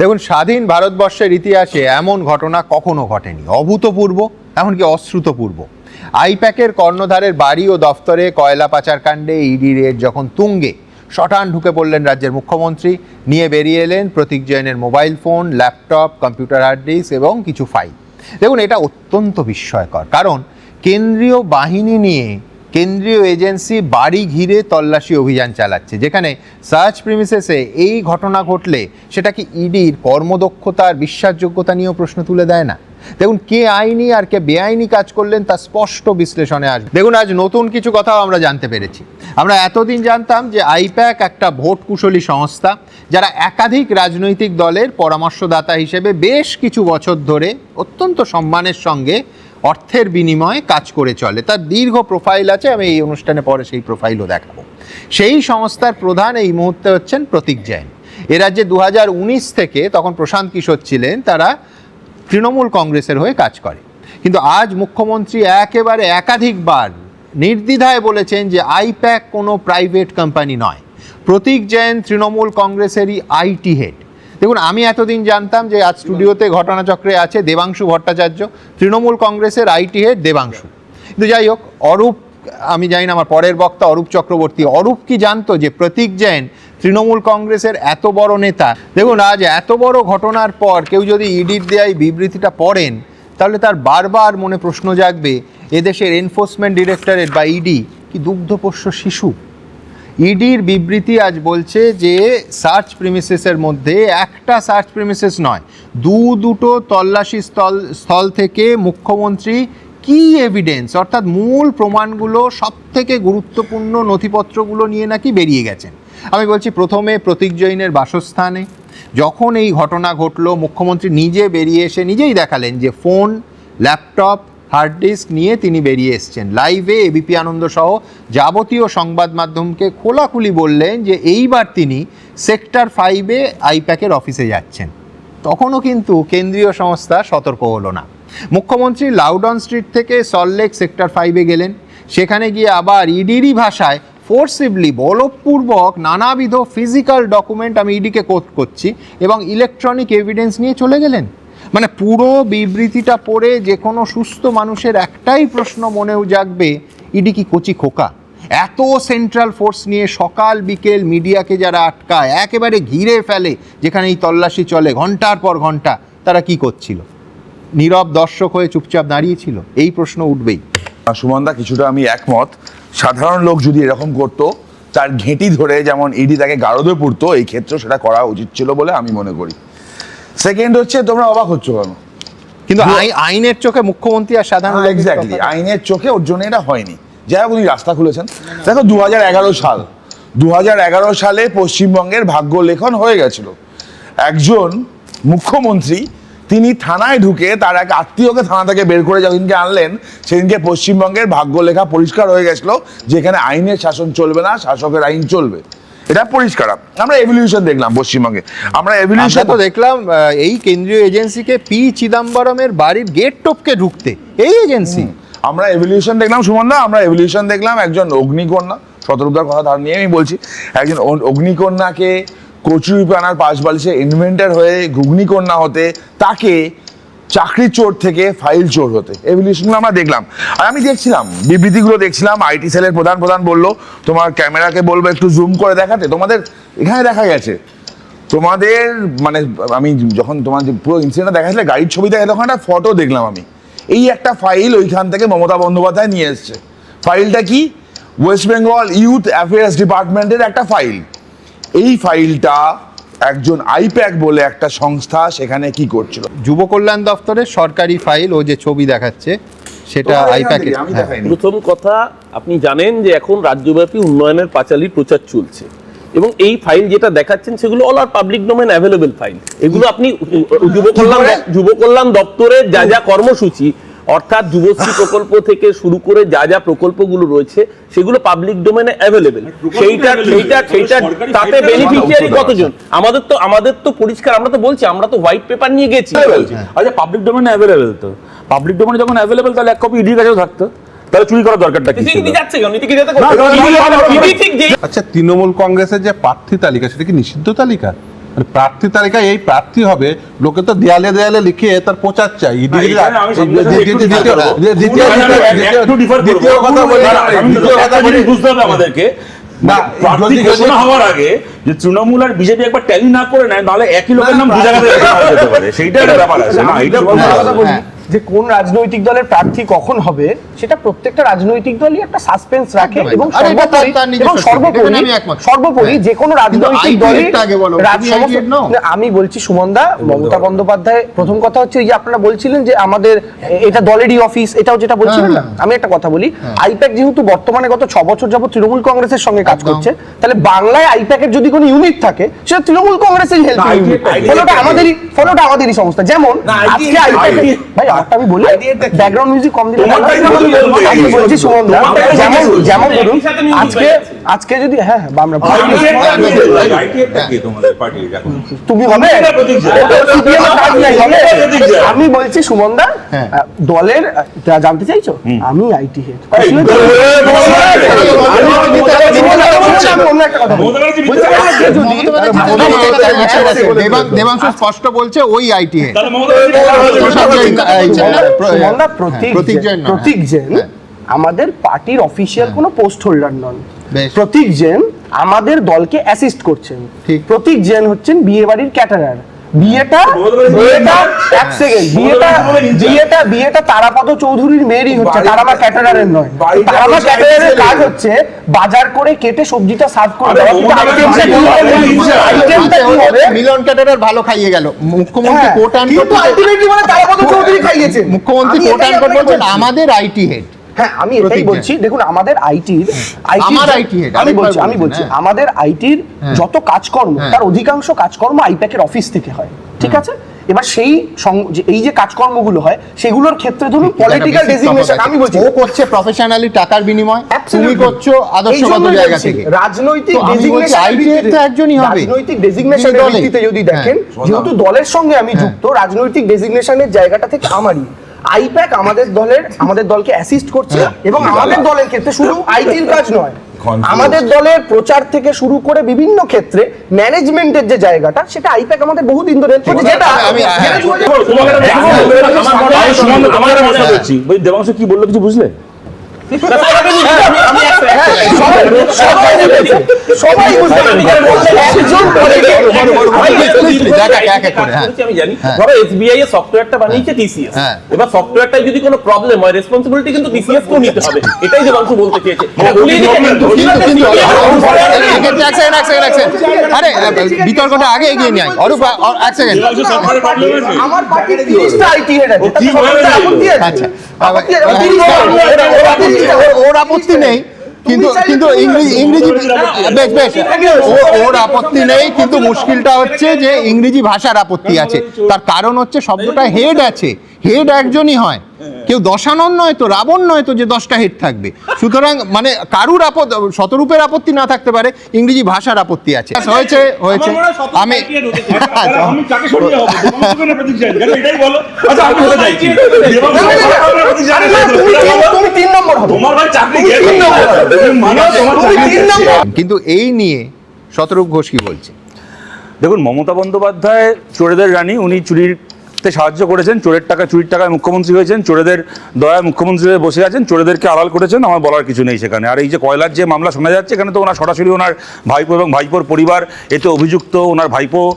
দেখুন, স্বাধীন ভারতবর্ষের ইতিহাসে এমন ঘটনা কখনো ঘটেনি। অভূতপূর্ব, এমনকি অশ্রুতপূর্ব। আইপ্যাকের কর্ণধারের বাড়ি ও দফতরে কয়লা পাচার কাণ্ডে ইডি রেড যখন তুঙ্গে, শটান ঢুকে পড়লেন রাজ্যের মুখ্যমন্ত্রী, নিয়ে বেরিয়ে এলেন Pratik জৈনের mobile phone, laptop, computer hard disk এবং কিছু ফাইল। দেখুন, এটা অত্যন্ত বিস্ময়কর, কারণ কেন্দ্রীয় বাহিনী নিয়ে কেন্দ্রীয় এজেন্সি বাড়ি ঘিরে তল্লাশি অভিযান চালাচ্ছে, যেখানে সার্চ প্রিমিসেসে এই ঘটনা ঘটলে সেটা কি ইডির কর্মদক্ষতার বিশ্বাসযোগ্যতা নিয়েও প্রশ্ন তুলে দেয় না? দেখুন, কে আইনি আর কে বেআইনি কাজ করলেন তা স্পষ্ট বিশ্লেষণে আসবে। দেখুন, আজ নতুন কিছু কথাও আমরা জানতে পেরেছি। আমরা এতদিন জানতাম যে আইপ্যাক একটা ভোট কুশলী সংস্থা, যারা একাধিক রাজনৈতিক দলের পরামর্শদাতা হিসেবে বেশ কিছু বছর ধরে অত্যন্ত সম্মানের সঙ্গে অর্থের বিনিময়ে কাজ করে চলে। তার দীর্ঘ প্রোফাইল আছে, আমি এই অনুষ্ঠানে পরে সেই প্রোফাইলও দেখাবো। সেই সংস্থার প্রধান এই মুহূর্তে হচ্ছেন প্রতীক জৈন। এরা যে দু হাজার উনিশ থেকে তখন প্রশান্ত কিশোর ছিলেন, তারা তৃণমূল কংগ্রেসের হয়ে কাজ করে। কিন্তু আজ মুখ্যমন্ত্রী একেবারে একাধিকবার নির্দ্বিধায় বলেছেন যে আইপ্যাক কোনো প্রাইভেট কোম্পানি নয়। প্রতীক জৈন তৃণমূল কংগ্রেসেরই আইটি হেড দেখুন, আমি এতদিন জানতাম যে আজ স্টুডিওতে ঘটনাচক্রে আছে দেবাংশু ভট্টাচার্য, তৃণমূল কংগ্রেসের আইটি হেড দেবাংশু। কিন্তু যাই হোক, অরূপ, আমি জানি না আমার পরের বক্তা অরূপ চক্রবর্তী, অরূপ কি জানতো যে প্রতীক জৈন তৃণমূল কংগ্রেসের এত বড় নেতা? দেখুন, আজ এত বড় ঘটনার পর কেউ যদি ইডির দেয় বিবৃতিটা পড়েন, তাহলে তার বারবার মনে প্রশ্ন জাগবে, এদেশের এনফোর্সমেন্ট ডিরেক্টরেট বা ইডি কি দুগ্ধপোষ্য শিশু? ইডির বিবৃতি আজ বলছে যে সার্চ প্রিমিসেসের মধ্যে একটা সার্চ প্রিমিসেস নয়, দু দুটো তল্লাশি স্থল স্থল থেকে মুখ্যমন্ত্রী কি এভিডেন্স অর্থাৎ মূল প্রমাণগুলো সব থেকে গুরুত্বপূর্ণ নথিপত্রগুলো নিয়ে নাকি বেরিয়ে গেছেন। আমি বলছি প্রথমে প্রতীক জৈনের বাসস্থানে, যখন এই ঘটনা ঘটলো, মুখ্যমন্ত্রী নিজে বেরিয়ে এসে নিজেই দেখালেন যে ফোন, ল্যাপটপ হার্ড ডিস্ক নিয়ে তিনি বেরিয়ে এসছেন। লাইভে এবিপি আনন্দ সহ যাবতীয় সংবাদ মাধ্যমকে খোলাখুলি বললেন যে এইবার তিনি সেক্টর ফাইভে আইপ্যাকের অফিসে যাচ্ছেন। তখনও কিন্তু কেন্দ্রীয় সংস্থা সতর্ক হলো না। মুখ্যমন্ত্রী লাউডন স্ট্রিট থেকে সল্টলেক সেক্টর ফাইভে গেলেন। সেখানে গিয়ে আবার ইডিরই ভাষায় ফোর্সিভলি বলপূর্বক নানাবিধ ফিজিক্যাল ডকুমেন্ট আমি ইডিকে কোট করছি এবং ইলেকট্রনিক এভিডেন্স নিয়ে চলে গেলেন। মানে পুরো বিবৃতিটা পড়ে যে কোনো সুস্থ মানুষের একটাই প্রশ্ন মনেও জাগবে, ইডি কি কচি খোকা? এত সেন্ট্রাল ফোর্স নিয়ে সকাল বিকেল মিডিয়াকে যারা আটকায়, একেবারে ঘিরে ফেলে যেখানে এই তল্লাশি চলে, ঘণ্টার পর ঘণ্টা, তারা কি করছিল? নীরব দর্শক হয়ে চুপচাপ দাঁড়িয়েছিল এই প্রশ্ন উঠবেই। সুমনদা, কিছুটা আমি একমত। সাধারণ লোক যদি এরকম করতো, তার ঘেঁটি ধরে যেমন ইডি তাকে গারদে পড়তো এই ক্ষেত্রে সেটা করা উচিত ছিল বলে আমি মনে করি। সেকেন্ড হচ্ছে তোমরা অবাক হচ্ছ কেন? কিন্তু আইনের চোখে মুখ্যমন্ত্রী আর সাধারণ এক্স্যাক্টলি আইনের চোখে ওর জন্য এটা হয়নি। যাই হোক উনি রাস্তা খুলেছেন। দেখো দুহাজার এগারো সাল দুহাজার এগারো সালে পশ্চিমবঙ্গের ভাগ্য লেখন হয়ে গেছিল। একজন মুখ্যমন্ত্রী তিনি থানায় ঢুকে তার এক আত্মীয়কে থানা থেকে বের করে যেদিনকে আনলেন সেদিনকে পশ্চিমবঙ্গের ভাগ্য লেখা পরিষ্কার হয়ে গেছিল যেখানে আইনের শাসন চলবে না শাসকের আইন চলবে। এটা পরিষ্কার। আমরা এভলিউশন দেখলাম পশ্চিমবঙ্গে। আমরা এভলিউশন তো দেখলাম এই কেন্দ্রীয় এজেন্সিকে পি চিদাম্বরমের বাড়ির গেট টপকে ঢুকতে। এই এজেন্সি। আমরা এভলিউশন দেখলাম সুমনদা আমরা এভলিউশন দেখলাম একজন অগ্নিকন্যা শতরূপদার কথা ধার নিয়ে আমি বলছি একজন অগ্নিকন্যাকে কচুরিপানার পাশ বালিশে ইনভেন্টার হয়ে ঘুগনিকন্যা হতে তাকে চাকরি চোর থেকে ফাইল চোর হতে। এভলিউশনগুলো আমরা দেখলাম। আর আমি দেখছিলাম, বিবৃতিগুলো দেখছিলাম আইটি সেলের প্রধান প্রধান বলল, তোমার ক্যামেরাকে বলব একটু জুম করে দেখাতে। তোমাদের এখানে দেখা গেছে। তোমাদের মানে আমি যখন তোমার যে পুরো ইনসিডেন্টটা দেখাচ্ছিলে গাড়ির ছবি দেখে তখন একটা ফটো দেখলাম আমি। এই একটা ফাইল ওইখান থেকে মমতা বন্দ্যোপাধ্যায় নিয়ে এসছে। ফাইলটা কি? ওয়েস্ট বেঙ্গল ইউথ অ্যাফেয়ার্স ডিপার্টমেন্টের একটা ফাইল এই ফাইলটা একজন আইপ্যাক বলে একটা সংস্থা সেখানে কি করছিল? যুব কল্যাণ দপ্তরের সরকারি ফাইল ও যে ছবি দেখাচ্ছে সেটা আইপ্যাকে দেখাইনি। প্রথম কথা আপনি জানেন যে এখন রাজ্যব্যাপী উন্নয়নের পাঁচালির প্রচার চলছে। এবং এই ফাইল যেটা দেখাচ্ছেন সেগুলো all are public domain available file এগুলো আপনি যুব কল্যাণ যুব কল্যাণ দপ্তরের যা যা কর্মসূচি অর্থাৎ যুবশ্রী প্রকল্প থেকে শুরু করে যা যা প্রকল্পগুলো রয়েছে সেগুলো পাবলিক ডোমেনে অ্যাভেলেবেল সেইটা সেইটা সেইটা তাতে বেনিফিশিয়ারি কতজন? আমাদের তো আমাদের তো পরিষ্কার আমরা তো বলছি আমরা তো হোয়াইট পেপার নিয়ে গেছি। আচ্ছা পাবলিক ডোমেনে অ্যাভেলেবেল তো। পাবলিক ডোমেনে যখন অ্যাভেলেবেল তাহলে এক কপি ইডির কাছেও থাকতো। তাহলে চুরি করার দরকারটা কি আচ্ছা তৃণমূল কংগ্রেসের যে প্রার্থী তালিকা সেটা কি নিষিদ্ধ তালিকা? প্রার্থী তালিকায় এই প্রার্থী হবে লোকে তো দেয়ালে দেয়ালে লিখে তার প্রচার চাই দ্বিতীয় কথা বলি বুঝতে হবে হওয়ার আগে যে তৃণমূল আর বিজেপি একবার ট্যালি না করে নেয় নাহলে একই লোকের নাম দু জায়গাতে যেতে পারে। সেইটা একটা ব্যাপার আছে না? এটা হ্যাঁ। যে কোন রাজনৈতিক দলের প্রার্থী কখন হবে সেটা প্রত্যেকটা রাজনৈতিক দলই একটা সাসপেন্স রাখে এবং সর্বোপরি সর্বোপরি হ্যাঁ। যে কোনো রাজনৈতিক দলই আমি বলছি সুমনদা মমতা বন্দ্যোপাধ্যায় প্রথম কথা হচ্ছে যে আপনারা বলছিলেন যে আমাদের এটা দলেরই অফিস এটাও যেটা বলছিলেন না? হ্যাঁ। আমি একটা কথা বলি আইপ্যাক যেহেতু বর্তমানে গত ছ বছর যাবত তৃণমূল কংগ্রেসের সঙ্গে কাজ করছে তাহলে বাংলায় আইপ্যাকের যদি কোনো ইউনিট থাকে সেটা তৃণমূল কংগ্রেসের হেল্প ফলোটা আমাদেরই ফলোটা আমাদেরই সংস্থা যেমন আজকে আইপ্যাক ভাই আমি বলি ব্যাকগ্রাউন্ড মিউজিক কম দিলে। আমি বলছি শুনুন না, তোমারটাই তো যেমন যেমন ধরুন আজকে আজকে যদি হ্যাঁ হ্যাঁ আমরা তুমি হবে? আমি বলছি সুমনদা হ্যাঁ। দলের জানতে চাইছো? আমি আইটি হেড দেবাং- দেবাংশু স্পষ্ট বলছে ওই আইটি হেড সুমনদা হ্যাঁ, প্রতীক প্রতীক জেন- জেন হ্যাঁ। আমাদের পার্টির অফিসিয়াল কোনো পোস্ট হোল্ডার নন। প্রতীক জেন আমাদের দলকে অ্যাসিস্ট করছেন। ঠিক। প্রতীক জেন হচ্ছেন বিয়ে বাড়ির ক্যাটারার বিয়েটা বিয়েটা এক সেকেন্ড বিয়েটা ব্যানার্জি বলেন বিয়েটা বিয়েটা তারাপদ চৌধুরীর মেয়েরই হচ্ছে তারামা ক্যাটারারের নয়। তারামা ক্যাটারারের কাজ হচ্ছে বাজার করে কেটে সবজিটা সার্ভ করে দেওয়া। কিন্তু আইটেমটা কি হবে? আইটেমটা কি হবে? মিলন ক্যাটারার ভালো খাইয়ে গেল। মুখ্যমন্ত্রী হ্যাঁ, কোট কিন্তু ultimately মানে তারাপদ চৌধুরী খাইয়েছেন মুখ্যমন্ত্রী আমি কোট বলছেন আমাদের আইটি হেড হ্যাঁ আমি এটাই বলছি দেখুন আমাদের আইটির আমার IT আমি বলছি আমি বলছি হ্যাঁ। আমাদের আইটির হ্যাঁ। যত কাজকর্ম হ্যাঁ। তার অধিকাংশ কাজকর্ম আইপ্যাকের অফিস থেকে হয় ঠিক আছে? এবার সেই এই যে কাজকর্মগুলো হয় সেগুলোর ক্ষেত্রে ধরুন পলিটিক্যাল ডেজিগনেশন আমি বলছি ও করছে প্রফেশনালি টাকার বিনিময় তুমি করছ আদর্শগত জায়গা থেকে। রাজনৈতিক ITF তো একজনই হবে। রাজনৈতিক ডেজিগনেশনের ভিত্তিতে যদি দেখেন হ্যাঁ, যেহেতু দলের সঙ্গে আমি যুক্ত রাজনৈতিক ডেজিগনেশনের জায়গাটা থেকে আমারই। আইপ্যাক আমাদের দলের আমাদের দলকে অ্যাসিস্ট করছে হ্যাঁ। এবং আমাদের দলের ক্ষেত্রে শুধু আইটির কাজ নয় আমাদের দলের প্রচার থেকে শুরু করে বিভিন্ন ক্ষেত্রে ম্যানেজমেন্টের যে জায়গাটা সেটা আইপ্যাক আমাদের বহুদিন ধরে যেটা হ্যাঁ, মনে হয় মনে হয়- দেবাংশু কি বলল কিছু বুঝলে হ্যাঁ, হ্যাঁ। হ্যাঁ। হ্যাঁ। হয় বিতর্কটা আগে এগিয়ে নিয়ে অরূপ? আচ্ছা ওর আপত্তি নেই কিন্তু কিন্তু ইংরেজি ইংরেজি বেশ বেশ। ও- ওর আপত্তি নেই কিন্তু মুশকিলটা হচ্ছে যে ইংরেজি ভাষার আপত্তি আছে। তার কারণ হচ্ছে শব্দটা হেড আছে। হেড একজনই হয়। কেউ দশানন নয় তো রাবণ নয় তো যে দশটা হেড থাকবে। সুতরাং মানে কারুর আপত্তি শতরূপের আপত্তি না থাকতে পারে ইংরেজি ভাষার আপত্তি আছে। হয়েছে হয়েছে। আমি আমি কাকে সরিয়ে হব দেবাংশুকে না প্রতীক জানি। এটাই বলো? আচ্ছা। নম্বর কিন্তু এই নিয়ে শতরূপ ঘোষ কি বলছে? দেখুন মমতা বন্দ্যোপাধ্যায় চোরেদের রানী উনি চুরিতে সাহায্য করেছেন, চোরের টাকা, চুরির টাকায় মুখ্যমন্ত্রী হয়েছেন, চোরেদের দয়ায় মুখ্যমন্ত্রী হয়ে বসে আছেন, চোরেদেরকে আড়াল করেছেন, আমার বলার কিছু নেই সেখানে। আর এই যে কয়লার যে মামলা শোনা যাচ্ছে, এখানে তো ওনার সরাসরি ওনার ভাইপো এবং ভাইপোর পরিবার, এতে অভিযুক্ত ওনার ভাইপো,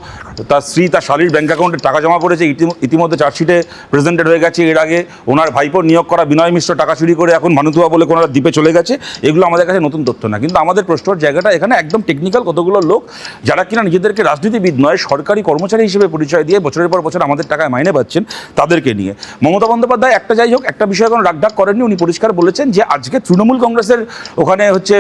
তার স্ত্রী, তার শালীর ব্যাঙ্ক অ্যাকাউন্টে টাকা জমা পড়েছে ইতি- ইতিমধ্যে চার্জশিটে প্রেজেন্টেড হয়ে গেছে, এর আগে ওনার ভাইপোর নিয়োগ করা বিনয় মিশ্র টাকা চুরি করে এখন মানুতুয়া বলে কোনো দ্বীপে চলে গেছে, এগুলো আমাদের কাছে নতুন তথ্য না। কিন্তু আমাদের প্রশ্নর জায়গাটা এখানে একদম টেকনিক্যাল কতগুলো লোক, যারা কিনা নিজেদেরকে রাজনীতিবিদ নয়, সরকারি কর্মচারী হিসেবে পরিচয় দিয়ে বছরের পর বছর আমাদের টাকায় মাইনে পাচ্ছেন তাদেরকে নিয়ে। মমতা বন্দ্যোপাধ্যায় একটা যাই হোক, একটা বিষয়ে কোনো রাগঢাক করেননি, উনি পরিষ্কার বলেছেন যে আজকে তৃণমূল কংগ্রেসের ওখানে হচ্ছে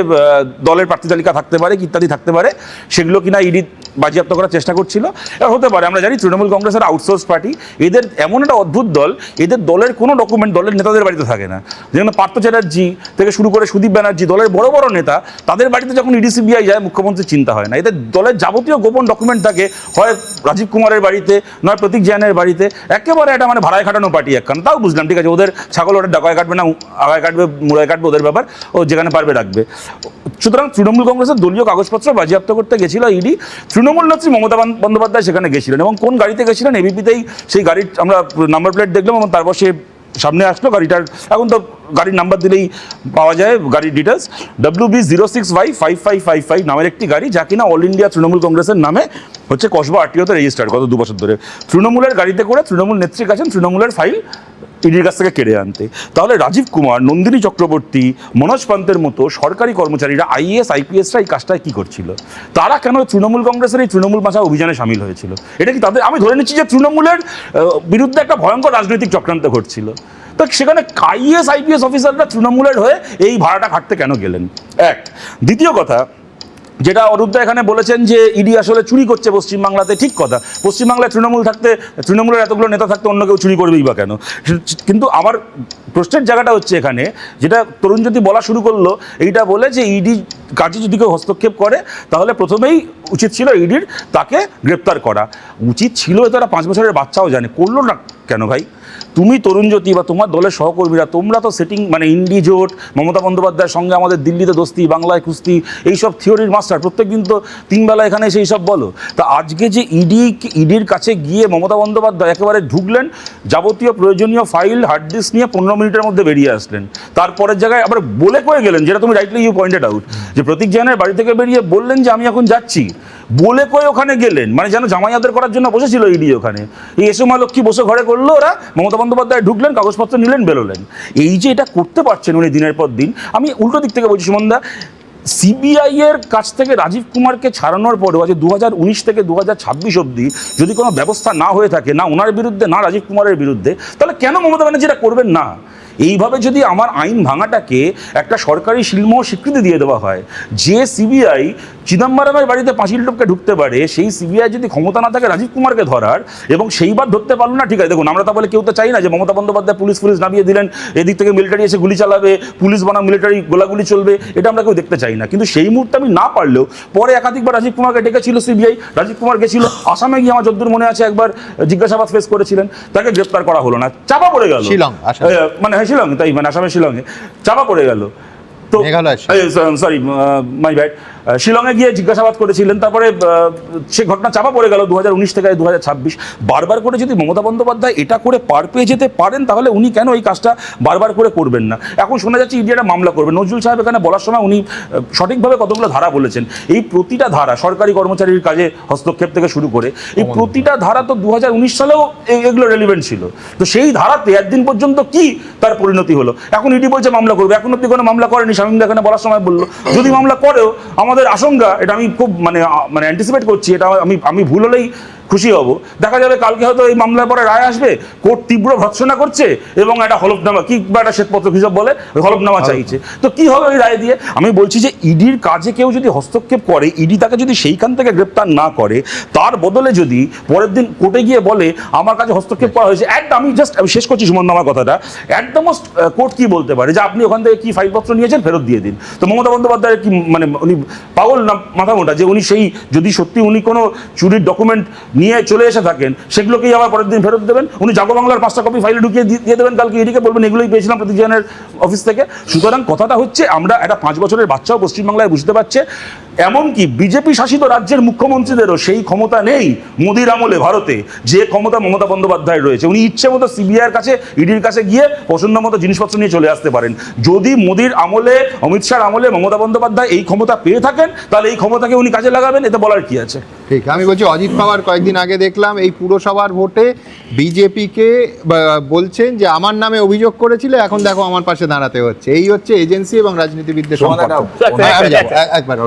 দলের প্রার্থী তালিকা থাকতে পারে ইত্যাদি থাকতে পারে, সেগুলো কিনা ইডি বাজেয়াপ্ত করার চেষ্টা করছিল। এবার হতে পারে, আমরা জানি তৃণমূল কংগ্রেসের আউটসোর্স পার্টি এদের এমন একটা অদ্ভুত দল, এদের দলের কোনো ডকুমেন্ট দলের নেতাদের বাড়িতে থাকে না। যেমন পার্থ চ্যাটার্জি থেকে শুরু করে সুদীপ ব্যানার্জি, দলের বড় বড় নেতা, তাদের বাড়িতে যখন ইডি সিবিআই যায় মুখ্যমন্ত্রীর চিন্তা হয় না। এদের দলের যাবতীয় গোপন ডকুমেন্ট থাকে, হয় রাজীব কুমারের বাড়িতে, নয় প্রতীক জৈনের বাড়িতে, একেবারে এটা মানে ভাড়ায় খাটানো পার্টি একখান। তাও বুঝলাম, ঠিক আছে, ওদের ছাগল ওটা ডাকায় কাটবে না, আগায় কাটবে, মুড়ায় কাটবে, ওদের ব্যাপার, ও যেখানে পারবে রাখবে। সুতরাং তৃণমূল কংগ্রেসের দলীয় কাগজপত্র বাজেয়াপ্ত করতে গেছিল ইডি তৃণমূল নেত্রী মমতা বন্দ্যোপাধ্যায় সেখানে গেছিলেন এবং কোন গাড়িতে গেছিলেন এবিপিতেই সেই গাড়ির আমরা নাম্বার প্লেট দেখলাম এবং তারপর সে সামনে আসলো, গাড়িটার এখন তো গাড়ির নাম্বার দিলেই পাওয়া যায় গাড়ির details W B zero six Y five five five five নামের একটি গাড়ি যা কিনা অল ইন্ডিয়া তৃণমূল কংগ্রেসের নামে হচ্ছে কসবা আরটিওতে রেজিস্টার্ড গত দু বছর ধরে। তৃণমূলের গাড়িতে করে তৃণমূল নেত্রী গেছেন তৃণমূলের ফাইল ইডির কাছ থেকে কেড়ে আনতে। তাহলে রাজীব কুমার, নন্দিনী চক্রবর্তী, মনোজ পান্তের মতো সরকারি কর্মচারীরা আইএস আইপিএসরা এই কাজটায় কী করছিল? তারা কেন তৃণমূল কংগ্রেসের এই তৃণমূল বাঁচা অভিযানে সামিল হয়েছিল? এটা কি তাদের আমি ধরে নিচ্ছি যে তৃণমূলের বিরুদ্ধে একটা ভয়ঙ্কর রাজনৈতিক চক্রান্ত ঘটছিল। তো সেখানে আইএস আইপিএস অফিসাররা তৃণমূলের হয়ে এই ভাড়াটা খাটতে কেন গেলেন? এক, দ্বিতীয় কথা যেটা অরূপদা এখানে বলেছেন যে ইডি আসলে চুরি করছে পশ্চিমবাংলাতে, ঠিক কথা। পশ্চিমবাংলায় তৃণমূল থাকতে, তৃণমূলের এতগুলো নেতা থাকতে অন্য কেউ চুরি করবেই বা কেন? কিন্তু আমার প্রশ্নের জায়গাটা হচ্ছে এখানে, যেটা তরুণ যদি বলা শুরু করল, এইটা বলে যে ইডি কাজে যদি কেউ হস্তক্ষেপ করে, তাহলে প্রথমেই উচিত ছিল ইডির তাকে গ্রেপ্তার করা। উচিত ছিল তারা পাঁচ বছরের বাচ্চাও জানে। করল না কেন ভাই? তুমি তরুণ জ্যোতি বা তোমার দলের সহকর্মীরা, তোমরা তো সেটিং মানে ইন্ডি জোট, মমতা বন্দ্যোপাধ্যায়ের সঙ্গে আমাদের দিল্লিতে দোস্তি, বাংলায় কুস্তি, এইসব থিওরির মাস্টার প্রত্যেক দিন তো তিন বেলা এখানে এসে এইসব বলো। তা আজকে যে ইডি ইডির কাছে গিয়ে মমতা বন্দ্যোপাধ্যায় একেবারে ঢুকলেন, যাবতীয় প্রয়োজনীয় ফাইল হার্ড ডিস্ক নিয়ে পনেরো মিনিটের মধ্যে বেরিয়ে আসলেন। তারপরের জায়গায় আবার বলে কয়ে গেলেন, যেটা তুমি রাইটলি ইউ পয়েন্টেড আউট যে প্রতীক জৈনের বাড়ি থেকে বেরিয়ে বললেন যে আমি এখন যাচ্ছি। বলে কয়ে ওখানে গেলেন? মানে যেন জামাই জামাইয়াদের করার জন্য বসেছিল ইডি ওখানে। এই এসে মা লক্ষ্মী বসে ঘরে করল, ওরা মমতা বন্দ্যোপাধ্যায় ঢুকলেন, কাগজপত্র নিলেন, বেরোলেন। এই যে এটা করতে পারছেন উনি দিনের পর দিন, আমি উল্টো দিক থেকে বলছি সুমনদা সিবিআই এর কাছ থেকে রাজীব কুমারকে ছাড়ানোর পরেও আজ দু থেকে দু ছাব্বিশ অব্দি যদি কোনো ব্যবস্থা না হয়ে থাকে, না ওনার বিরুদ্ধে, না রাজীব কুমারের বিরুদ্ধে, তাহলে কেন মমতা ব্যানার্জি এটা করবেন না? এইভাবে যদি আমার আইন ভাঙাটাকে একটা সরকারি শিল্ম স্বীকৃতি দিয়ে দেওয়া হয়, যে সিবিআই চিদম্বরমের বাড়িতে পাঁচিল টপকে ঢুকতে পারে সেই সিবিআই যদি ক্ষমতা না থাকে রাজীব কুমারকে ধরার এবং সেইবার ধরতে পারল না ঠিক আছে দেখুন আমরা তা বলে কেউ তো চাই না যে মমতা বন্দ্যোপাধ্যায় পুলিশ পুলিশ নামিয়ে দিলেন এদিক থেকে মিলিটারি এসে গুলি চালাবে পুলিশ বানা মিলিটারি গোলাগুলি চলবে এটা আমরা কেউ দেখতে চাই না। কিন্তু সেই মুহূর্তে আমি না পারলেও পরে একাধিকবার রাজীব কুমারকে ডেকেছিল সিবিআই রাজীব কুমার গেছিল আসামে গিয়ে আমার যদ্দূর মনে আছে একবার জিজ্ঞাসাবাদ ফেস করেছিলেন তাকে গ্রেপ্তার করা হলো না চাপা পড়ে গেল। শিলং, মানে হ্যাঁ শিলং তাই মানে আসামের শিলংয়ে চাপা পড়ে গেল। তো সরি মাই ব্যাড শিলংয়ে গিয়ে জিজ্ঞাসাবাদ করেছিলেন তারপরে সে ঘটনা চাপা পড়ে গেল দু হাজার উনিশ থেকে দু হাজার ছাব্বিশ। বারবার করে যদি মমতা বন্দ্যোপাধ্যায় এটা করে পার পেয়ে যেতে পারেন তাহলে উনি কেন এই কাজটা বারবার করে করবেন না? এখন শোনা যাচ্ছে ইডিয়াটা মামলা করবেন নজরুল সাহেব এখানে বলার সময় উনি সঠিকভাবে কতগুলো ধারা বলেছেন। এই প্রতিটা ধারা সরকারি কর্মচারীর কাজে হস্তক্ষেপ থেকে শুরু করে এই প্রতিটা ধারা তো দু হাজার উনিশ সালেও এগুলো রেলিভেন্ট ছিল। তো সেই ধারাতে একদিন পর্যন্ত কি তার পরিণতি হলো? এখন ইডি বলছে মামলা করবে। এখন অব্দি কোনো মামলা করেনি শামীম এখানে বলার সময় বলল। যদি মামলা করেও আমাদের আশঙ্কা এটা আমি খুব মানে মানে অ্যান্টিসিপেট করছি এটা আমি আমি ভুল হলেই খুশি হব। দেখা যাবে কালকে হয়তো এই মামলার পরে রায় আসবে কোর্ট তীব্র ভৎসনা করছে এবং একটা হলফনামা কি বা একটা শ্বেতপত্র হিসাব বলে হলফনামা চাইছে। তো কি হবে ওই রায় দিয়ে? আমি বলছি যে ইডির কাজে কেউ যদি হস্তক্ষেপ করে ইডি তাকে যদি সেইখান থেকে গ্রেপ্তার না করে তার বদলে যদি পরের দিন কোর্টে গিয়ে বলে আমার কাছে হস্তক্ষেপ করা হয়েছে। অ্যাট আমি জাস্ট আমি শেষ করছি সুমন আমার কথাটা। অ্যাট দ্য মোস্ট কোর্ট কি বলতে পারে? যে আপনি ওখান থেকে কি ফাইলপত্র নিয়েছেন ফেরত দিয়ে দিন। তো মমতা বন্দ্যোপাধ্যায়ের কি মানে উনি পাগল না মাথা মোটা? যে উনি সেই যদি সত্যি উনি কোনো চুরির ডকুমেন্ট নিয়ে চলে এসে থাকেন, সেগুলোকেই আবার পরের দিন ফেরত দেবেন। উনি জাগো বাংলার পাঁচটা কপি ফাইলে ঢুকিয়ে দিয়ে দেবেন, কালকে এদিকে বলবেন, এগুলোই পেয়েছিলাম প্রতিজনের অফিস থেকে। সুতরাং কথাটা হচ্ছে, আমরা একটা পাঁচ বছরের বাচ্চাও পশ্চিমবাংলায় বুঝতে পারছে। এমনকি বিজেপি শাসিত রাজ্যের মুখ্যমন্ত্রীদেরও সেই ক্ষমতা নেই মোদির আমলে ভারতে, যে ক্ষমতা মমতা বন্দ্যোপাধ্যায় রয়েছে। উনি ইচ্ছে মতো সিবিআইয়ের কাছে ইডির কাছে গিয়ে পছন্দ মতো জিনিসপত্র নিয়ে চলে আসতে পারেন। যদি মোদির আমলে, অমিত শাহর আমলে মমতা বন্দ্যোপাধ্যায় এই ক্ষমতা পেয়ে থাকেন, তাহলে এই ক্ষমতাকে উনি কাজে লাগাবেন, এতে বলার কি আছে? ঠিক আমি বলছি অজিত পাওয়ার কয়েকদিন আগে দেখলাম এই পুরসভার ভোটে বিজেপিকে বলছেন যে আমার নামে অভিযোগ করেছিল এখন দেখো আমার পাশে দাঁড়াতে হচ্ছে। এই হচ্ছে এজেন্সি এবং রাজনীতিবিদদের একবার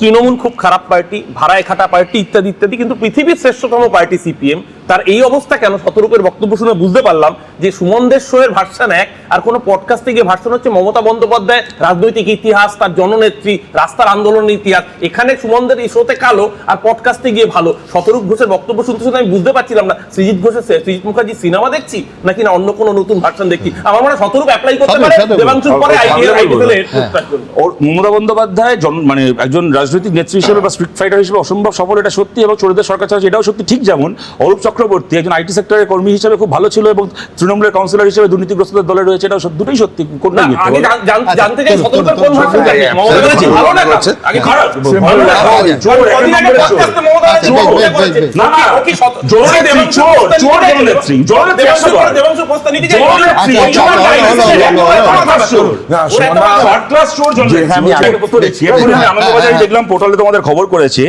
তৃণমূল খুব খারাপ পার্টি ভাড়ায় খাটা পার্টি ইত্যাদি ইত্যাদি কিন্তু পৃথিবীর শ্রেষ্ঠতম পার্টি সিপিএম। তার এই অবস্থা কেন? শতরূপের বক্তব্য শুনে বুঝতে পারলাম যে সুমনদের শোয়ের ভার্সান এক আর কোনো পডকাস্টে গিয়ে ভার্সন হচ্ছে মমতা বন্দ্যোপাধ্যায় রাজনৈতিক ইতিহাস তার জননেত্রী রাস্তার আন্দোলনের ইতিহাস। এখানে সুমনদের এই শোতে কালো আর পডকাস্টে গিয়ে ভালো। শতরূপ ঘোষের বক্তব্য শুনতে শুনতে আমি বুঝতে পারছিলাম না। সৃজিত ঘোষের সৃজিত মুখার্জি সিনেমা দেখছি নাকি না অন্য কোনো নতুন ভার্সন দেখছি? আমার মনে হয় শতরূপ অ্যাপ্লাই করতে পারে দেবাংশুর পরে। ওর মমতা বন্দ্যোপাধ্যায় জন- মানে একজন রাজনৈতিক নেত্রী হিসেবে বা স্ট্রিট ফাইটার হিসেবে অসম্ভব সফল এটা সত্যি এবং চোরদের সরকার চালাচ্ছে এটাও সত্যি ঠিক যেমন। অরূপ চক্র চক্রবর্তী একজন আইটি সেক্টরের কর্মী হিসেবে খুব ভালো ছিল এবং তৃণমূলের কাউন্সিলর হিসেবে দুর্নীতিগ্রস্তদের দলে রয়েছে এটা সব- দুটোই সত্যি আচ্ছা, জানতে চাই আচ্ছা, বলেছে, বেশ, চোর বেশ, বলেছে। বেশ, বেশ। না, না, ও কি সত- জননেত্রী, দেবাংশু চোর, পোস্তা চোর নিতে জননেত্রী, চাইছে। জননেত্রী দেবাংশু- একশো বার। দেবাংশু পোস্তা নিতে চাইছে। জননেত্রী, ওই আচ্ছা, জন্য হলো, নাই, হলো, সে হলো, একদম হলো, খারাপ চোর। না, ওর এত সোনা- বড় থার্ড ক্লাস চোর জননেত্রী। যে আমি বলছি, আগে এটা তো দেখছি। এক্ষুনি আমি আনন্দবাজারে দেখলাম পোর্টালে তোমাদের খবর করেছে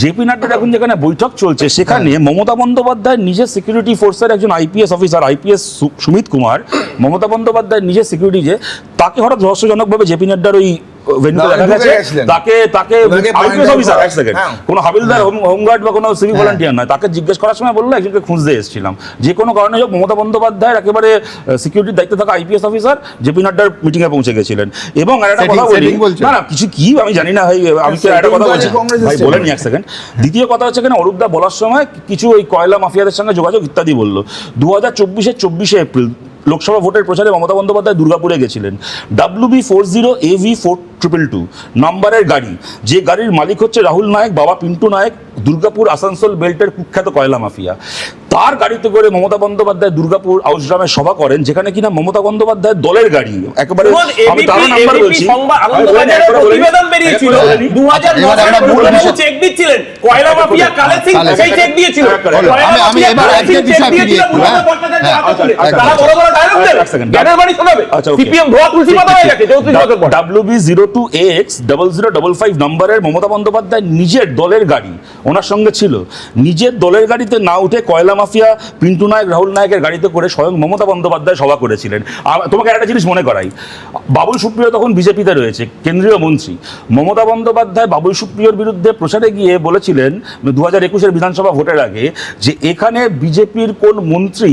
জেপি নাড্ডার এখন যেখানে বৈঠক চলছে, সেখানে মমতা বন্দ্যোপাধ্যায় নিজের সিকিউরিটি ফোর্সের একজন IPS officer IPS Sumit Kumar, Mamata Bandyopadhyay নিজের সিকিউরিটি যে, তাকে হঠাৎ রহস্যজনকভাবে জেপি নাড্ডার ওই তাকে তাকে আইপিএস অফিসার এক সেকেন্ড হ্যাঁ। কোনো হাবিলদার হোমগার্ড বা কোনো সিভিক ভলান্টিয়ার নয়। তাকে জিজ্ঞেস করার সময় বলল একজনকে খুঁজতে এসেছিলাম। যে কোনো কারণে হোক মমতা বন্দ্যোপাধ্যায়ের একেবারে সিকিউরিটির দায়িত্বে থাকা আইপিএস অফিসার জেপি নাড্ডার মিটিংয়ে পৌঁছে গেছিলেন। এবং একটা কথা বলি না না কিছু কি আমি জানি না ভাই আমি তো একটা কথা বলছি? ভাই setting। এক সেকেন্ড দ্বিতীয় কথা হচ্ছে এখানে অরূপদা বলার সময় কিছু ওই কয়লা মাফিয়াদের সঙ্গে যোগাযোগ ইত্যাদি বলল। দু হাজার চব্বিশের চব্বিশে এপ্রিল লোকসভা ভোটের প্রচারে মমতা বন্দ্যোপাধ্যায় দুর্গাপুরে গেছিলেন। W B four zero A V four triple two নাম্বারের গাড়ি। যে গাড়ির মালিক হচ্ছে রাহুল নায়ক বাবা পিন্টু নায়ক দুর্গাপুর আসানসোল বেল্টের কুখ্যাত কয়লা মাফিয়া। তার গাড়িতে করে মমতা বন্দ্যোপাধ্যায় দুর্গাপুর আউসগ্রামে সভা করেন যেখানে কিনা মমতা বন্দ্যোপাধ্যায় দলের গাড়ি। একেবারে আমি তারও নাম্বার বলছি। প্রতিবেদন বেরিয়েছিল। একবার বলে নি। 2009 এবার আমরা সালে মূল প্রধানবাবু বিষয়- চেক দিচ্ছিলেন। কয়লা মাফিয়া কালে সিং সেই চেক দিয়েছিল। আমি- আমি এবার একটা বিষয় ফিরিয়ে একটু। 250 হাজার টাকা তুলে। তারা বড় বড় ডায়লগ দেন। এক বাড়ি শোনাবে সিপিএম ভুয়া তুলসী পাতা হয়ে গেছে চৌত্রিশ বছর পর। W B zero two X double zero double five নম্বরের মমতা বন্দ্যোপাধ্যায় নিজের দলের গাড়ি, ওনার সঙ্গে ছিল। নিজের দলের গাড়িতে না উঠে কয়লা মাফিয়া, পিন্টু নায়ক, রাহুল নায়কের গাড়িতে করে স্বয়ং মমতা বন্দ্যোপাধ্যায় সভা করেছিলেন। তোমাকে একটা জিনিস মনে করাই, বাবুল সুপ্রিয় তখন বিজেপিতে রয়েছে, কেন্দ্রীয় মন্ত্রী। মমতা বন্দ্যোপাধ্যায় বাবুল সুপ্রিয়র বিরুদ্ধে প্রচারে গিয়ে বলেছিলেন, দু হাজার একুশের বিধানসভা ভোটের আগে, যে এখানে বিজেপির কোন মন্ত্রী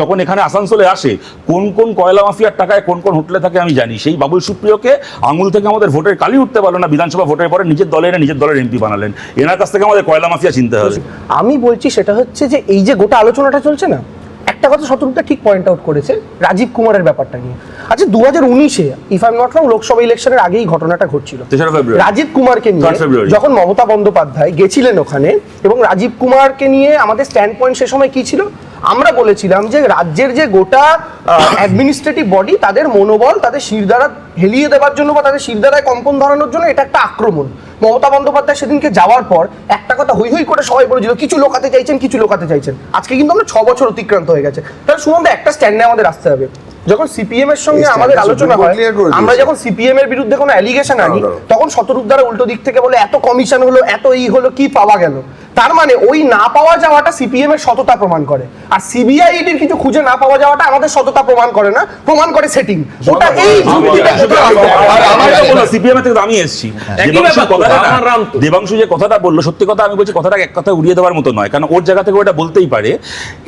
যখন এখানে আসানসোলে আসে, কোন কোন কয়লা মাফিয়ার টাকায় কোন কোন হোটেলে থাকে আমি জানি। সেই বাবুল সুপ্রিয়কে আঙুল থেকে আমাদের ভোটের কালি উঠতে পারল না, বিধানসভা ভোটের পরে নিজের দলে এনে নিজের দলের এমপি বানালেন। এনার কাছ থেকে আমাদের কয়লা মাফিয়া চিনতে হবে। আমি বলছি সেটা হচ্ছে যে এই যে গোটা আলোচনাটা চলছে না একটা কথা শতরূপটা ঠিক পয়েন্ট আউট করেছে রাজীব কুমারের ব্যাপারটা নিয়ে। আচ্ছা দু হাজার উনিশে if I not wrong Lok Sabha ইলেকশনের আগেই ঘটনাটা ঘটছিল। রাজীব কুমারকে নিয়ে যখন মমতা বন্দ্যোপাধ্যায় গেছিলেন ওখানে এবং রাজীব কুমারকে নিয়ে আমাদের স্ট্যান্ড পয়েন্ট সে সময় কি ছিল? আমরা বলেছিলাম যে রাজ্যের যে গোটা অ্যাডমিনিস্ট্রেটিভ বডি তাদের মনোবল তাদের শিরদারা হেলিয়ে দেওয়ার জন্য বা তাদের শিরদারায় কম্পন ধরানোর জন্য এটা একটা আক্রমণ। মমতা বন্দ্যোপাধ্যায় সেদিনকে যাওয়ার পর একটা কথা হই হই করে সবাই বলেছিল, কিছু লোকাতে চাইছেন, কিছু লোকাতে চাইছেন। আজকে কিন্তু আমরা ছ বছর অতিক্রান্ত হয়ে গেছে। তাহলে সুমন একটা স্ট্যান্ডে আমাদের আসতে হবে। যখন সিপিএম এর সঙ্গে আমাদের আলোচনা হয় আমরা যখন সিপিএম এর বিরুদ্ধে কোনো অ্যালিগেশন আনি। তখন শতরূপ দ্বারা উল্টো দিক থেকে বলে এত কমিশন হলো এত ই হলো কি পাওয়া গেল? তার মানে ওই না পাওয়া যাওয়াটা সিপিএম এর সততা প্রমাণ করে। আর সিবিআই ইডির কিছু খুঁজে না পাওয়া যাওয়াটা আমাদের সততা প্রমাণ করে না প্রমাণ করে সেটিং ওটা এই? সিপিএম থেকে তো আমি এসেছি। রাম রাম দেবাংশু যে কথাটা বলল সত্যি কথা আমি বলছি কথাটা এক কথা উড়িয়ে দেওয়ার মতো নয় কারণ ওর জায়গা থেকে ওটা বলতেই পারে।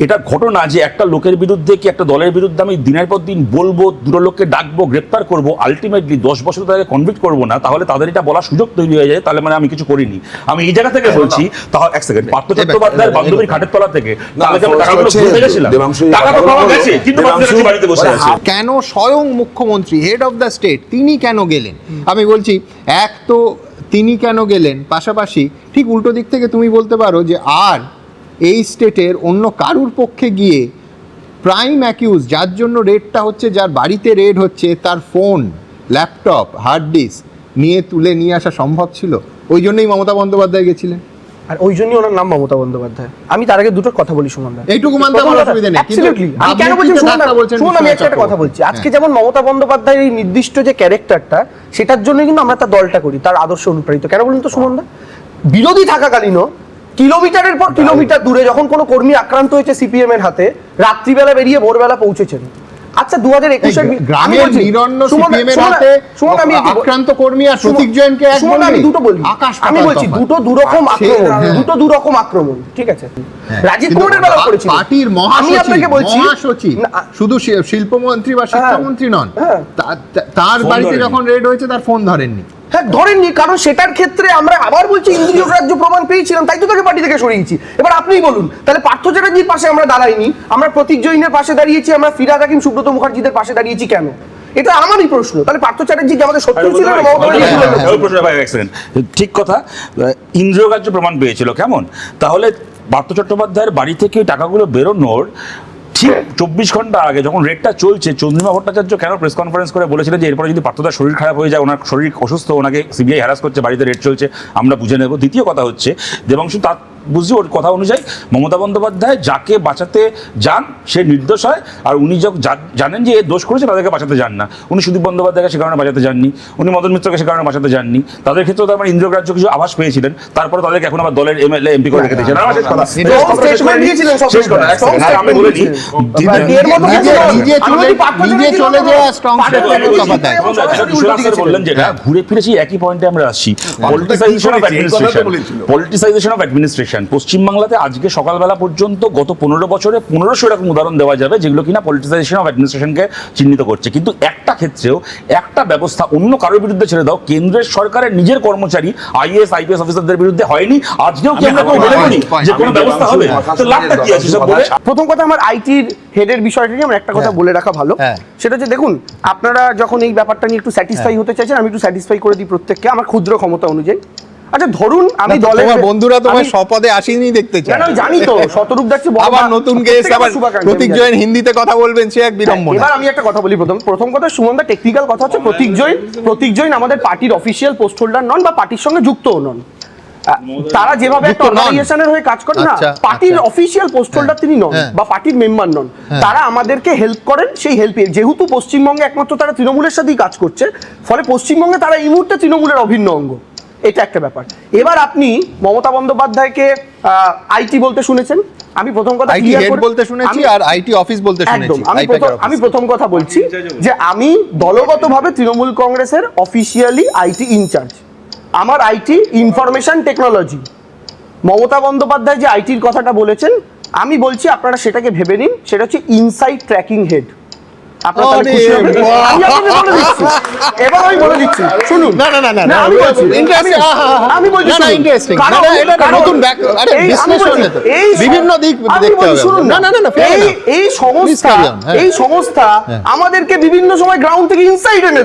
এটা ঘটনা যে একটা লোকের বিরুদ্ধে কি একটা দলের বিরুদ্ধে আমি দিনের পর দিন বলব দুটো লোককে ডাকবো গ্রেপ্তার করব আলটিমেটলি দশ বছর তাদেরকে কনভিক্ট করব না তাহলে তাদের এটা বলার সুযোগ তৈরি হয়ে যায় তাহলে মানে আমি কিছু করিনি। আমি এই জায়গা থেকে বলছি তাহলে এক সেকেন্ড পার্থ চট্টোপাধ্যায়ের বান্ধবীর খাটের তলা থেকে। কেন স্বয়ং মুখ্যমন্ত্রী হেড অফ দ্য স্টেট তিনি কেন গেলেন? আমি বলছি এক তো তিনি কেন গেলেন? পাশাপাশি ঠিক উল্টো দিক থেকে তুমি বলতে পারো যে আর এই স্টেটের অন্য কারুর পক্ষে গিয়ে প্রাইম অ্যাকিউজ যার জন্য রেডটা হচ্ছে যার বাড়িতে রেড হচ্ছে তার ফোন ল্যাপটপ হার্ড ডিস্ক নিয়ে তুলে নিয়ে আসা সম্ভব ছিল? ওই জন্যই মমতা বন্দ্যোপাধ্যায় গেছিলেন। আর ওই জন্যই ওনার নাম মমতা বন্দ্যোপাধ্যায়। আমি তার আগে দুটো কথা বলি সুমন দা। এইটুকু মানতে আমার অসুবিধা নেই, কিন্তু আমি কেন বলছি কি সুমন দা বলছেন শুনুন আমি একটা কথা বলছি আজকে যেমন মমতা বন্দ্যোপাধ্যায়ের এই নির্দিষ্ট যে ক্যারেক্টারটা সেটার জন্য কিন্তু আমরা তার দলটা করি তার আদর্শ অনুপ্রাণিত। কেন বলুন তো সুমন দা? বিরোধী থাকাকালীনও কিলোমিটারের পর কিলোমিটার দূরে যখন কোনো কর্মী আক্রান্ত হয়েছে সিপিএম এর হাতে রাত্রিবেলা বেরিয়ে ভোরবেলা পৌঁছেছেন। আচ্ছা দু হাজার একুশের গ্রামের নিরন্ন সিপিএম এর হাতে আক্রান্ত কর্মী আর প্রতীক এক সুমন, আমি দুটো বলি আমি বলছি দুটো দুরকম আক্রমণ হ্যাঁ। দুটো দুরকম আক্রমণ ঠিক আছে? রাজীব কিন্তু কুমারের বেলা করেছিল। পার্টির আমি মহাসচিব আপনাকে বলছি মহাসচিব। শুধু শিল্পমন্ত্রী বা শিক্ষামন্ত্রী নন। হ্যাঁ। তা- তা- তার বাড়িতে যখন রেড হয়েছে তার ফোন ধরেননি। হ্যাঁ ধরেননি কারণ সেটার ক্ষেত্রে আমরা আবার বলছি ইন্দ্রিয় রাজ্য প্রমাণ পেয়েছিলাম তাই তো তাকে পার্টি থেকে সরিয়েছি। এবার আপনিই বলুন তাহলে পার্থ চ্যাটার্জির পাশে আমরা দাঁড়াইনি আমরা প্রতীক জৈনের পাশে দাঁড়িয়েছি আমরা ফিরাদ হাকিম সুব্রত মুখার্জিদের পাশে দাঁড়িয়েছি কেন? এটা আমারই প্রশ্ন তাহলে পার্থ চ্যাটার্জি আমাদের শত্রু ছিল ভাই, এক second। ঠিক কথা। ইন্দ্রিয়গ্রাহ্য প্রমাণ পেয়েছিল কেমন? তাহলে পার্থ চট্টোপাধ্যায়ের বাড়ি থেকে টাকাগুলো বেরোনোর ঠিক চব্বিশ ঘণ্টা আগে যখন রেটটা চলছে, চন্দ্রিমা ভট্টাচার্য কেন প্রেস কনফারেন্স করে বলেছিলেন যে এরপরে যদি পার্থদার শরীর খারাপ হয়ে যায়, ওনার শরীর অসুস্থ, ওনাকে সিবিআই হ্যারাস করছে, বাড়িতে রেট চলছে, আমরা বুঝে নেব। দ্বিতীয় কথা হচ্ছে, দেবাংশু, তার বুঝছি ওর কথা অনুযায়ী মমতা বন্দ্যোপাধ্যায় যাকে বাঁচাতে যান সে নির্দোষ হয়। আর উনি যখন জানেন যে এ দোষ করেছে তাদেরকে বাঁচাতে যান না। উনি সুদীপ বন্দ্যোপাধ্যায়কে সে কারণে বাঁচাতে যাননি। উনি মদন মিত্রকে সে কারণে বাঁচাতে যাননি। তাদের ক্ষেত্রে তার মানে ইন্দ্রগ্রাহ্য কিছু আভাস পেয়েছিলেন। তারপরে তাদেরকে এখন আবার দলের এমএলএ এমপি করে রেখে দিয়েছেন। আমি বলে দিই বললেন যেটা ঘুরে ফিরে সেই একই পয়েন্টে আমরা আসছি। Politicisation of administration politicisation of administration পশ্চিমবাংলাতে আজকে সকালবেলা পর্যন্ত গত পনেরো বছরে পনেরোশো এরকম উদাহরণ দেওয়া যাবে যেগুলো কিনা পলিটিসাইজেশন অফ অ্যাডমিনিস্ট্রেশনকে চিহ্নিত করছে। কিন্তু একটা ক্ষেত্রেও একটা ব্যবস্থা অন্য কারোর বিরুদ্ধে ছেড়ে দাও কেন্দ্রের সরকারের নিজের কর্মচারী আইএস আইপিএস অফিসারদের বিরুদ্ধে হয়নি। আজকেও কি আমরা কেউ মনে করি যে কোনো ব্যবস্থা হবে। তো লাভটা কি আছে? সব বলে প্রথম কথা আমার আইটির হেডের বিষয়টা নিয়ে আমার একটা কথা হ্যাঁ। বলে রাখা ভালো। হ্যাঁ। সেটা হচ্ছে দেখুন আপনারা যখন এই ব্যাপারটা নিয়ে একটু স্যাটিসফাই হতে চাইছেন আমি একটু স্যাটিসফাই করে দিই প্রত্যেককে। আমার ক্ষুদ্র ক্ষমতা অনুযায়ী। আচ্ছা ধরুন আমি দলে বন্ধুরা তোমার স্বপদে আসেনি দেখতে চায়। আমি জানি তো শতরূপ বড় আবার নতুন গেস্ট আবার প্রতীক জৈন। হিন্দিতে কথা বলবেন সে এক বিড়ম্বনা। এবার আমি একটা কথা বলি প্রথম প্রথম কথা সুমনদা টেকনিক্যাল কথা হচ্ছে প্রতীক জৈন প্রতীক জৈন আমাদের পার্টির অফিসিয়াল পোস্ট হোল্ডার নন বা পার্টির সঙ্গে যুক্তও নন। তারা যেভাবে একটা অর্গানাইজেশনের হয়ে কাজ করেন না আচ্ছা, পার্টির। অফিসিয়াল পোস্ট হোল্ডার তিনি নন হ্যাঁ। বা পার্টির মেম্বার নন। তারা আমাদেরকে হেল্প করেন সেই হেল্পে যেহেতু পশ্চিমবঙ্গে একমাত্র তারা তৃণমূলের সাথেই কাজ করছে ফলে পশ্চিমবঙ্গে তারা এই মুহূর্তে তৃণমূলের অভিন্ন অঙ্গ। এটা একটা ব্যাপার। এবার আপনি মমতা বন্দ্যোপাধ্যায়কে আইটি বলতে শুনেছেন? আমি প্রথম কথা আইটি হেড বলতে শুনেছি আর আইটি অফিস বলতে শুনেছি। আমি প্রথম কথা বলছি যে আমি দলগতভাবে তৃণমূল কংগ্রেসের অফিসিয়ালি আইটি ইনচার্জ আমার IT information technology Mamata Bandyopadhyay যে আইটির কথাটা বলেছেন আমি বলছি আপনারা সেটাকে ভেবে নিন সেটা হচ্ছে ইনসাইড ট্র্যাকিং হেড আপনারা তাহলে খুশি হবেন। আমি আপনাকে বলে দিচ্ছি। এবার আমি বলে দিচ্ছি শুনুন না, না, না, না, না, আমি বলছি interesting, আমি- আহা, আহা। আমি বলছি না, না, শুনুন। interesting। কারণ- না, না, এটা একটা কারণ নতুন back- আরে, এই- আমি বিশ্লেষণ বলছি, এটা। এই বিভিন্ন দিক আমি দেখতে বলছি, হবে। শুনুন না, না, না, না, fair এই enough. এই সংস্থা carry on, হ্যাঁ। এই সংস্থা আমাদেরকে বিভিন্ন সময় গ্রাউন্ড থেকে ইনসাইড এনে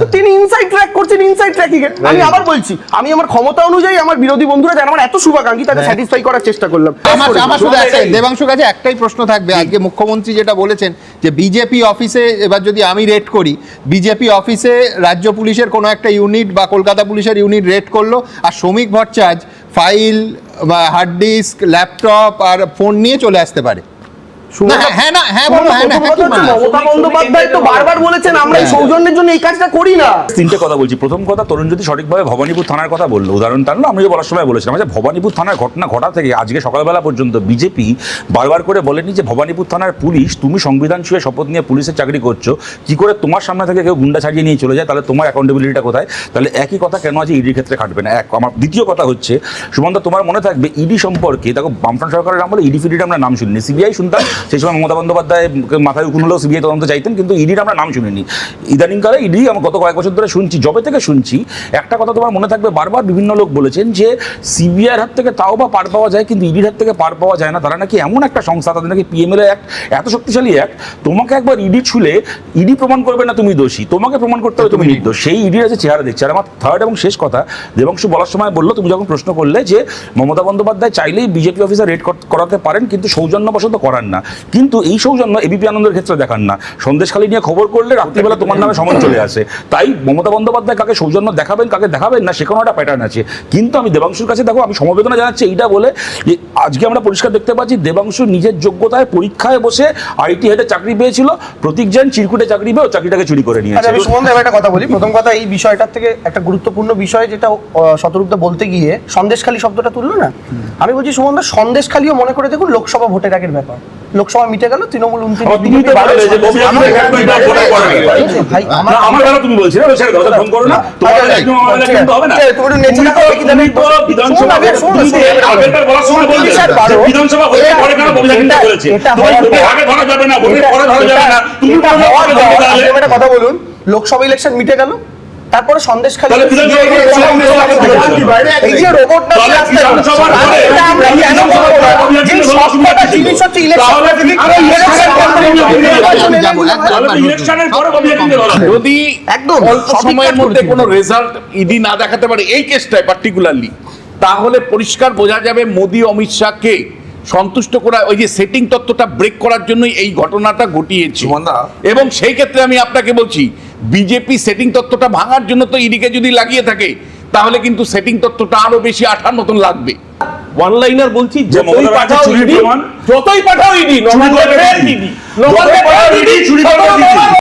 তো তিনি ইনসাইড ট্র্যাক করছেন ইনসাইড ট্র্যাকিং এর আমি আবার বলছি আমি আমার ক্ষমতা অনুযায়ী আমার বিরোধী বন্ধুরা যারা আমার এত শুভাকাঙ্ক্ষী তাদের স্যাটিসফাই করার চেষ্টা করলাম আমার আমার শুধু একটা দেবাংশুর কাছে একটাই প্রশ্ন থাকবে আজকে মুখ্যমন্ত্রী যেটা বলেছেন যে বিজেপি অফিসে এবার যদি আমি রেড করি বিজেপি অফিসে রাজ্য পুলিশের কোনো একটা ইউনিট বা কলকাতা পুলিশের ইউনিট রেড করল, আর শ্রমিক ভট্টাচার্য ফাইল বা হার্ড ডিস্ক ল্যাপটপ আর ফোন নিয়ে চলে আসতে পারে। তিনটে কথা বলছি। প্রথম কথা তরুণ যদি সঠিকভাবে ভবানীপুর থানার কথা বলল। উদাহরণ টানলো আমি বলার সময় বলেছিলাম। যে ভবানীপুর থানার ঘটনা ঘটা থেকে আজকে সকালবেলা পর্যন্ত বিজেপি বারবার করে বলেনি যে ভবানীপুর থানার পুলিশ তুমি সংবিধান ছুঁয়ে শপথ নিয়ে পুলিশের চাকরি করছ। কি করে তোমার সামনে থেকে কেউ গুন্ডা ছাড়িয়ে নিয়ে চলে যায়? তাহলে তোমার অ্যাকাউন্টেবিলিটিটা কোথায়? তাহলে একই কথা কেন আজ ইডির ক্ষেত্রে খাটবে না? এক আমার দ্বিতীয় কথা হচ্ছে সুমন্ত তোমার মনে থাকবে ইডি সম্পর্কে দেখো বামফ্রন্ট সরকারের আমলে ইডি ফিডির আমরা নাম শুনিনি। সিবিআই শুনতাম সেই সময় মমতা বন্দ্যোপাধ্যায় মাথায় উকুন হলেও সিবিআই তদন্ত চাইতেন কিন্তু ইডির আমরা নাম শুনিনি। ইদানিংকালে ইডি আমরা গত কয়েক বছর ধরে শুনছি জবে থেকে শুনছি একটা কথা তোমার মনে থাকবে বারবার বিভিন্ন লোক বলেছেন যে সিবিআইয়ের হাত থেকে তাও বা পার পাওয়া যায় কিন্তু ইডির হাত থেকে পার পাওয়া যায় না। তারা নাকি এমন একটা সংস্থা তাদের নাকি পিএমএল অ্যাক্ট এত শক্তিশালী অ্যাক্ট তোমাকে একবার ইডি ছুলে ইডি প্রমাণ করবে না তুমি দোষী। তোমাকে প্রমাণ করতে হবে তুমি নির্দোষ। সেই ইডির আছে চেহারা দেখছে। আর আমার থার্ড এবং শেষ কথা দেবাংশু বলার সময় বলল তুমি যখন প্রশ্ন করলে যে মমতা বন্দ্যোপাধ্যায় চাইলেই বিজেপি অফিসার রেড করাতে পারেন কিন্তু সৌজন্যবশত করান না। কিন্তু এই সৌজন্য এবিপি আনন্দের ক্ষেত্রে দেখান না। সন্দেশখালী নিয়ে খবর করলে রাত্রিবেলা তোমার নামে সমন চলে আসে। তাই মমতা বন্দ্যোপাধ্যায় কাকে সৌজন্য দেখাবেন, কাকে দেখাবেন না সেখানে একটা প্যাটার্ন আছে। কিন্তু আমি দেবাংশুর কাছে দেখো, আমি সমবেদনা জানাচ্ছি এইটা বলে যে, আজকে আমরা পরিষ্কার দেখতে পাচ্ছি দেবাংশু নিজের যোগ্যতায় পরীক্ষায় বসে আইটি হেডে চাকরি পেয়েছিল। প্রতীক জৈন চিরকুটে চাকরি পেয়ে চাকরিটাকে চুরি করে নিয়েছে। আচ্ছা আমি সুমন একটা কথা বলি। প্রথম কথা, এই বিষয়টার থেকে একটা গুরুত্বপূর্ণ বিষয় যেটা শতরূপদা বলতে গিয়ে সন্দেশখালী শব্দটা তুললো না? আমি বলছি সুমন সন্দেশখালীও মনে করে দেখুন লোকসভা ভোটের আগের ব্যাপার। লোকসভা মিটে গেল তৃণমূল কথা বলুন লোকসভা ইলেকশন মিটে গেল তারপরে। এই যে রোবটটা আমরা কেন যে সবকটা জিনিস হচ্ছে ধরা হবে? যদি একদম, অল্প সময়ের মধ্যে। কোনো রেজাল্ট ইডি না দেখাতে পারে এই কেসটায় পার্টিকুলারলি তাহলে পরিষ্কার বোঝা যাবে মোদি অমিত শাহকে সন্তুষ্ট করা ওই যে সেটিং তত্ত্বটা ব্রেক করার জন্যই এই ঘটনাটা ঘটিয়েছে। এবং সেই ক্ষেত্রে আমি আপনাকে বলছি বিজেপি সেটিং তত্ত্বটা ভাঙার জন্য তো ইডিকে যদি লাগিয়ে থাকে তাহলে কিন্তু সেটিং তত্ত্বটা আরও বেশি আঠার মতন লাগবে। ওয়ান লাইনার বলছি যতই পাঠাও ব্যানার্জি ইডি যতই পাঠাও ইডি